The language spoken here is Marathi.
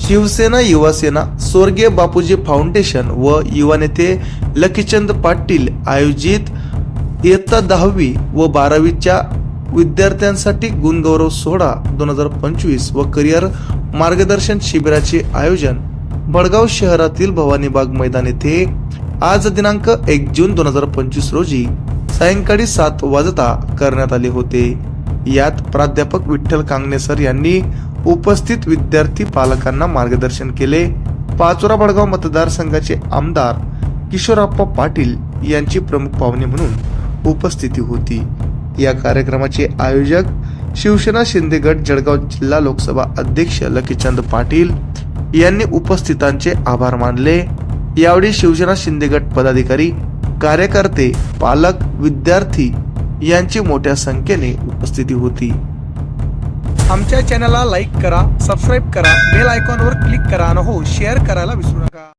शिवसेना युवासेना स्वर्गीय बापूजी फाउंडेशन व युवा नेते लखीचंद पाटील आयोजित इयत्ता दहावी व बारावीच्या विद्यार्थ्यांसाठी गुणगौरव सोहळा दोन हजार पंचवीस व करिअर मार्गदर्शन शिबिराचे आयोजन बडगाव शहरातील भवानीबाग मैदान येथे आज दिनांक एक जून दोन हजार पंचवीस रोजी सायंकाळी सात वाजता करण्यात आले होते. यात प्राध्यापक विठ्ठल कांगणे सर यांनी उपस्थित विद्यार्थी पालकांना मार्गदर्शन केले. पाचोरा बडगाव मतदारसंघाचे आमदार किशोरप्पा पाटील यांची प्रमुख पाहुणे म्हणून उपस्थिती होती. या कार्यक्रमाचे आयोजक शिवसेना शिंदे गट जळगाव जिल्हा लोकसभा अध्यक्ष लकीचंद पाटील यांनी उपस्थितांचे आभार मानले. यावेळी शिवसेना शिंदे गट पदाधिकारी कार्यकर्ते पालक विद्यार्थी यांची मोठ्या संख्येने उपस्थिती होती. आमच्या चॅनलला लाईक करा सबस्क्राईब करा बेल आयकॉनवर क्लिक करा आणि हो शेअर करायला विसरू नका.